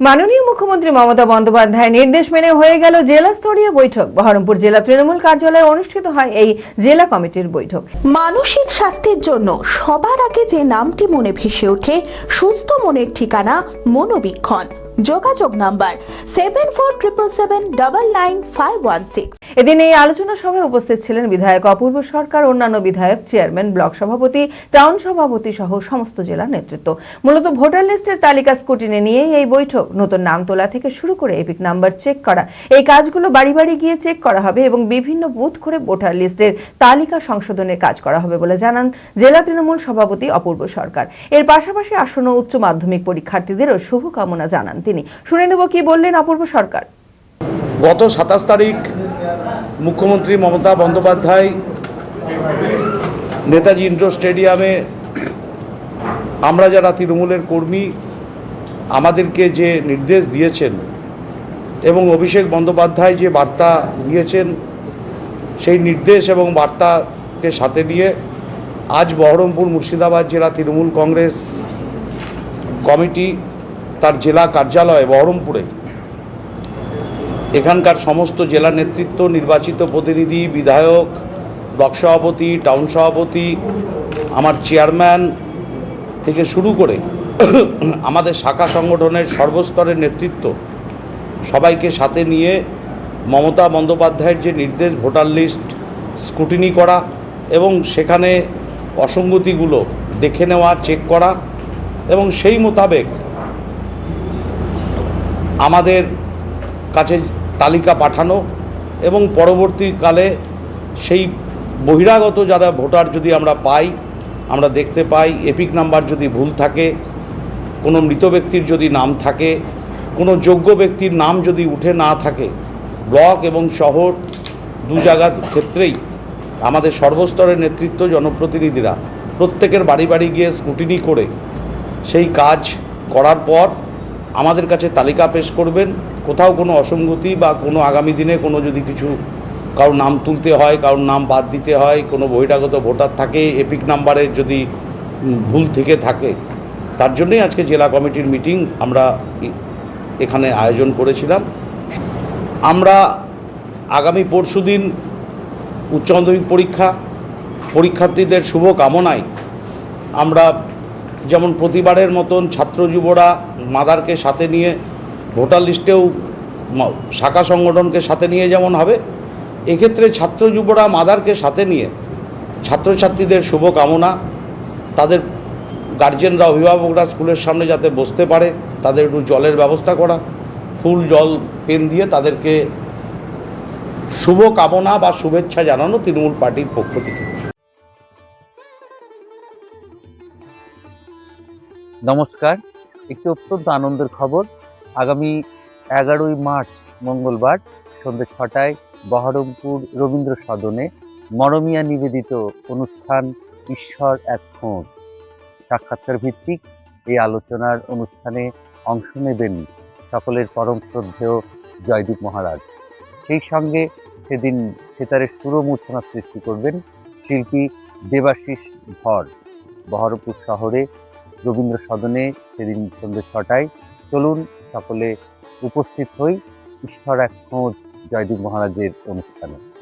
মাননীয় মুখ্যমন্ত্রী মমতা বন্দ্যোপাধ্যায় নির্দেশ মেনে হয়ে গেল জেলা স্তরীয় বৈঠক। বহরমপুর জেলা তৃণমূল কার্যালয়ে অনুষ্ঠিত হয় এই জেলা কমিটির বৈঠক। মানসিক স্বাস্থ্যের জন্য সবার আগে যে নামটি মনে ভেসে ওঠে, সুস্থ মনের ঠিকানা মনোবীক্ষণ। যোগাযোগ number seven four triple seven double nine five one six এদিন এই আলোচনা সভায় উপস্থিত ছিলেন বিধায়ক অপূর্ব সরকার, অন্যান্য বিধায়ক, চেয়ারম্যান, ব্লক সভাপতি, টাউন সভাপতি সহ সমস্ত জেলা নেতৃত্ব। মূলত ভোটার লিস্টের তালিকা স্কুটিনে নিয়েই এই বৈঠক। নতুন নাম তোলা থেকে শুরু করে এপিক নাম্বার চেক করা। এই কাজগুলো বাড়ি বাড়ি গিয়ে চেক করা হবে এবং বিভিন্ন বুথ করে ভোটার লিস্টের তালিকা সংশোধনের কাজ করা হবে বলে জানান জেলা তৃণমূল সভাপতি অপূর্ব সরকার। এর পাশাপাশি আসন্ন উচ্চ মাধ্যমিক পরীক্ষার্থীদেরও শুভকামনা জানান তিনি। শুনে নেব কি বললেন অপূর্ব সরকার। গত সাতাশ তারিখ মুখ্যমন্ত্রী মমতা বন্দ্যোপাধ্যায়, নেতাজি ইন্ডোর স্টেডিয়ামে আমরা যারা তৃণমূলের কর্মী, আমাদেরকে যে নির্দেশ দিয়েছেন এবং অভিষেক বন্দ্যোপাধ্যায় যে বার্তা দিয়েছেন, সেই নির্দেশ এবং বার্তাকে সাথে নিয়ে আজ বহরমপুর মুর্শিদাবাদ জেলা তৃণমূল কংগ্রেস কমিটি, তার জেলা কার্যালয় বহরমপুরে এখানকার সমস্ত জেলা নেতৃত্ব, নির্বাচিত প্রতিনিধি, বিধায়ক, ব্লক সভাপতি, টাউন সভাপতি, আমার চেয়ারম্যান থেকে শুরু করে আমাদের শাখা সংগঠনের সর্বস্তরের নেতৃত্ব সবাইকে সাথে নিয়ে মমতা বন্দ্যোপাধ্যায়ের যে নির্দেশ, ভোটার লিস্ট, স্ক্রুটিনি করা এবং সেখানে অসঙ্গতিগুলো দেখে নেওয়া, চেক করা এবং সেই মোতাবেক আমাদের কাছে তালিকা পাঠানো এবং পরবর্তীকালে সেই বহিরাগত যারা ভোটার যদি আমরা পাই, আমরা দেখতে পাই, এপিক নাম্বার যদি ভুল থাকে, কোনো মৃত ব্যক্তির যদি নাম থাকে, কোনো যোগ্য ব্যক্তির নাম যদি উঠে না থাকে, ব্লক এবং শহর দু জায়গার ক্ষেত্রেই আমাদের সর্বস্তরের নেতৃত্ব জনপ্রতিনিধিরা প্রত্যেকের বাড়ি বাড়ি গিয়ে স্কুটিনি করে সেই কাজ করার পর আমাদের কাছে তালিকা পেশ করবেন। কোথাও কোনো অসঙ্গতি বা কোনো আগামী দিনে কোনো যদি কিছু কারোর নাম তুলতে হয়, কারোর নাম বাদ দিতে হয়, কোনো বহিরাগত ভোটার থাকে, এপিক নাম্বারে যদি ভুল থেকে থাকে, তার জন্যই আজকে জেলা কমিটির মিটিং আমরা এখানে আয়োজন করেছিলাম। আমরা আগামী পরশুদিন উচ্চ মাধ্যমিক পরীক্ষা, পরীক্ষার্থীদের শুভ কামনায় আমরা যেমন প্রতিবারের মতন ছাত্র যুবরা মাদারকে সাথে নিয়ে ভোটার লিস্টেও শাখা সংগঠনকে সাথে নিয়ে যেমন হবে, এক্ষেত্রে ছাত্র যুবরা মাদারকে সাথে নিয়ে ছাত্রছাত্রীদের শুভ কামনা তাদের গার্জেনরা অভিভাবকরা স্কুলের সামনে যাতে বসতে পারে, তাদের একটু জলের ব্যবস্থা করা, ফুল জল, পেন দিয়ে তাদেরকে শুভ কামনা বা শুভেচ্ছা জানানো তৃণমূল পার্টির পক্ষ থেকে। নমস্কার, একটি অত্যন্ত আনন্দের খবর। আগামী এগারোই মার্চ, মঙ্গলবার, সন্ধ্যে ছটায় বহরমপুর রবীন্দ্র সদনে মরমিয়া নিবেদিত অনুষ্ঠান ঈশ্বর এক খোঁজ সাক্ষাৎকার ভিত্তিক এই আলোচনার অনুষ্ঠানে অংশ নেবেন সকলের পরম শ্রদ্ধেয় জয়দীপ মহারাজ। সেই সঙ্গে সেদিন সেতারের সুরমূর্ছনা সৃষ্টি করবেন শিল্পী দেবাশিস ধর। বহরমপুর শহরে রবীন্দ্র সদনে সেদিন সন্ধ্যে ছটায়। চলুন সকলে উপস্থিত হই। ঈশ্বর এক খোঁজ জয়দীপ মহারাজের অনুষ্ঠানে।